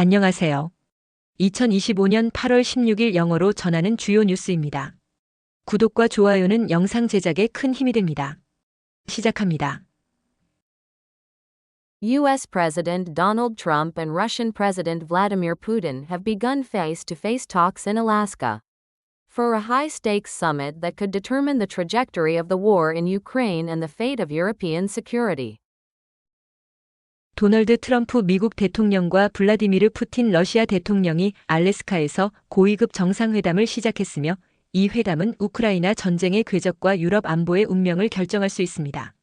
안녕하세요. 2025년 8월 16일 영어로 전하는 주요 뉴스입니다. 구독과 좋아요는 영상 제작에 큰 힘이 됩니다. 시작합니다. U.S. President Donald Trump and Russian President Vladimir Putin have begun face to face talks in Alaska. For a high stakes summit that could determine the trajectory of the war in Ukraine and the fate of European security. 도널드 트럼프 미국 대통령과 블라디미르 푸틴 러시아 대통령이 알래스카에서 고위급 정상회담을 시작했으며 이 회담은 우크라이나 전쟁의 궤적과 유럽 안보의 운명을 결정할 수 있습니다.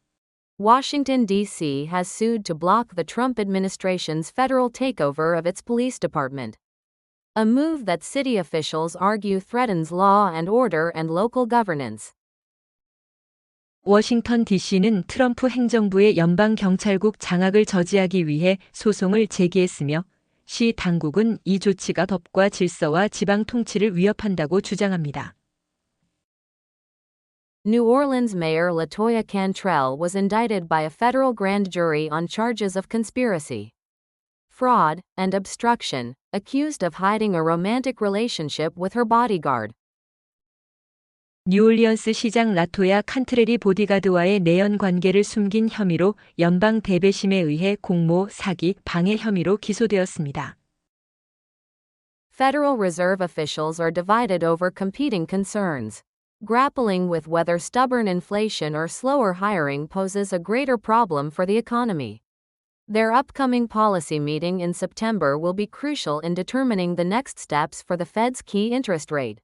Washington, D.C. has sued to block the Trump administration's federal takeover of its police department. A move that city officials argue threatens law and order and local governance. 워싱턴 DC는 트럼프 행정부의 연방 경찰국 장악을 저지하기 위해 소송을 제기했으며 시 당국은 이 조치가 법과 질서와 지방 통치를 위협한다고 주장합니다. New Orleans Mayor Latoya Cantrell was indicted by a federal grand jury on charges of conspiracy, fraud, and obstruction, accused of hiding a romantic relationship with her bodyguard. 뉴올리언스 시장 라토야 칸트레리 보디가드와의 내연 관계를 숨긴 혐의로 연방 대배심에 의해 공모, 사기, 방해 혐의로 기소되었습니다. Federal Reserve officials are divided over competing concerns, grappling with whether stubborn inflation or slower hiring poses a greater problem for the economy. Their upcoming policy meeting in September will be crucial in determining the next steps for the Fed's key interest rate.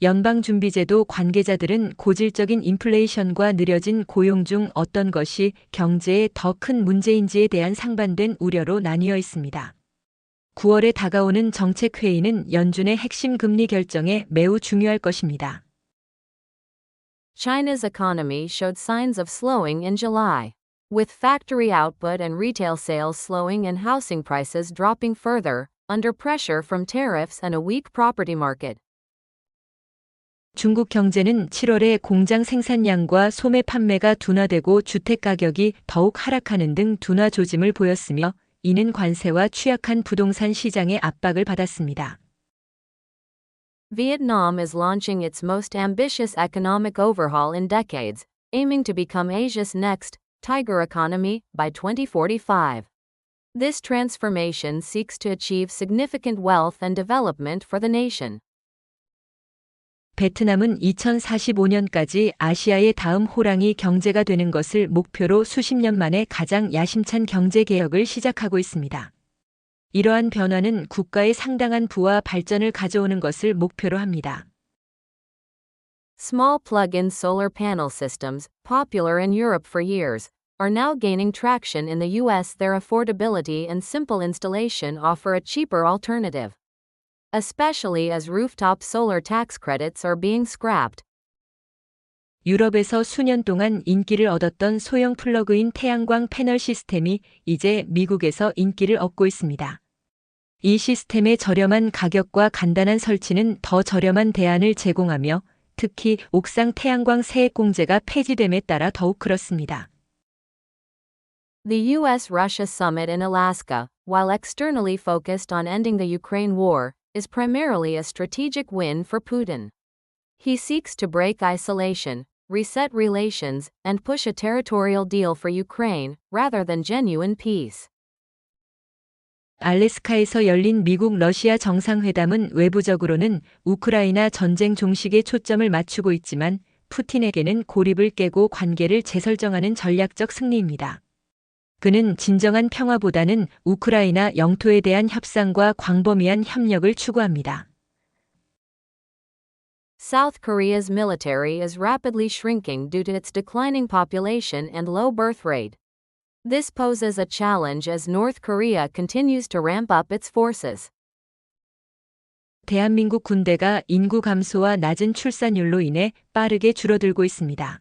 연방준비제도 관계자들은 고질적인 인플레이션과 느려진 고용 중 어떤 것이 경제에 더 큰 문제인지에 대한 상반된 우려로 나뉘어 있습니다. 9월에 다가오는 정책회의는 연준의 핵심 금리 결정에 매우 중요할 것입니다. China's economy showed signs of slowing in July, with factory output and retail sales slowing and housing prices dropping further, under pressure from tariffs and a weak property market. 중국 경제는 7월에 공장 생산량과 소매 판매가 둔화되고 주택 가격이 더욱 하락하는 등 둔화 조짐을 보였으며 이는 관세와 취약한 부동산 시장의 압박을 받았습니다. Vietnam is launching its most ambitious economic overhaul in decades, aiming to become Asia's next tiger economy by 2045. This transformation seeks to achieve significant wealth and development for the nation. 베트남은 2045년까지 아시아의 다음 호랑이 경제가 되는 것을 목표로 수십 년 만에 가장 야심찬 경제 개혁을 시작하고 있습니다. 이러한 변화는 국가의 상당한 부와 발전을 가져오는 것을 목표로 합니다. Small plug in solar panel systems, popular in Europe for years, are now gaining traction in the US. Their affordability and simple installation offer a cheaper alternative. Especially as rooftop solar tax credits are being scrapped. 유럽에서 수년 동안 인기를 얻었던 소형 플러그인 태양광 패널 시스템이 이제 미국에서 인기를 얻고 있습니다. 이 시스템의 저렴한 가격과 간단한 설치는 더 저렴한 대안을 제공하며 특히 옥상 태양광 세액 공제가 폐지됨에 따라 더욱 그렇습니다. The US Russia summit in Alaska, while externally focused on ending the Ukraine war, is primarily a strategic win for Putin. He seeks to break isolation, reset relations, and push a territorial deal for Ukraine, rather than genuine peace. 알래스카에서 열린 미국 러시아 정상회담은 외부적으로는 우크라이나 전쟁 종식에 초점을 맞추고 있지만 푸틴에게는 고립을 깨고 관계를 재설정하는 전략적 승리입니다. 그는 진정한 평화보다는 우크라이나 영토에 대한 협상과 광범위한 협력을 추구합니다. South Korea's military is rapidly shrinking due to its declining population and low birth rate. This poses a challenge as North Korea continues to ramp up its forces. 대한민국 군대가 인구 감소와 낮은 출산율로 인해 빠르게 줄어들고 있습니다.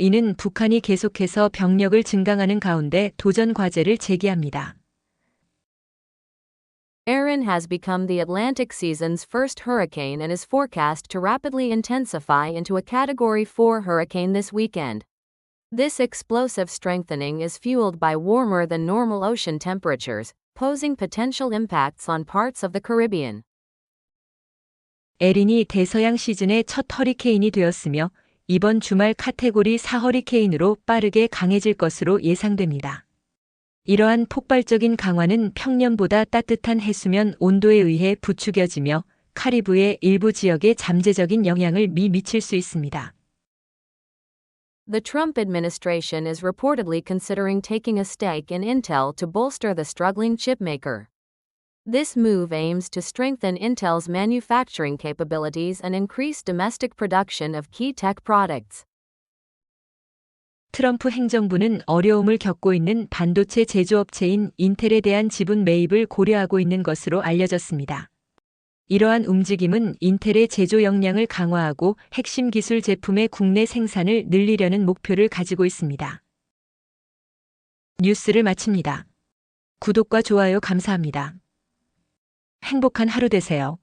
이는 북한이 계속해서 병력을 증강하는 가운데 도전 과제를 제기합니다. Erin has become the Atlantic season's first hurricane and is forecast to rapidly intensify into a Category 4 hurricane this weekend. This explosive strengthening is fueled by warmer than normal ocean temperatures, posing potential impacts on parts of the Caribbean. 에린이 대서양 시즌의 첫 허리케인이 되었으며 이번 주말 카테고리 4 허리케인으로 빠르게 강해질 것으로 예상됩니다. 이러한 폭발적인 강화는 평년보다 따뜻한 해수면 온도에 의해 부추겨지며 카리브의 일부 지역에 잠재적인 영향을 미 미칠 수 있습니다. The Trump administration is reportedly considering taking a stake in Intel to bolster the struggling chipmaker. This move aims to strengthen Intel's manufacturing capabilities and increase domestic production of key tech products. 트럼프 행정부는 어려움을 겪고 있는 반도체 제조업체인 인텔에 대한 지분 매입을 고려하고 있는 것으로 알려졌습니다. 이러한 움직임은 인텔의 제조 역량을 강화하고 핵심 기술 제품의 국내 생산을 늘리려는 목표를 가지고 있습니다. 뉴스를 마칩니다. 구독과 좋아요 감사합니다. 행복한 하루 되세요.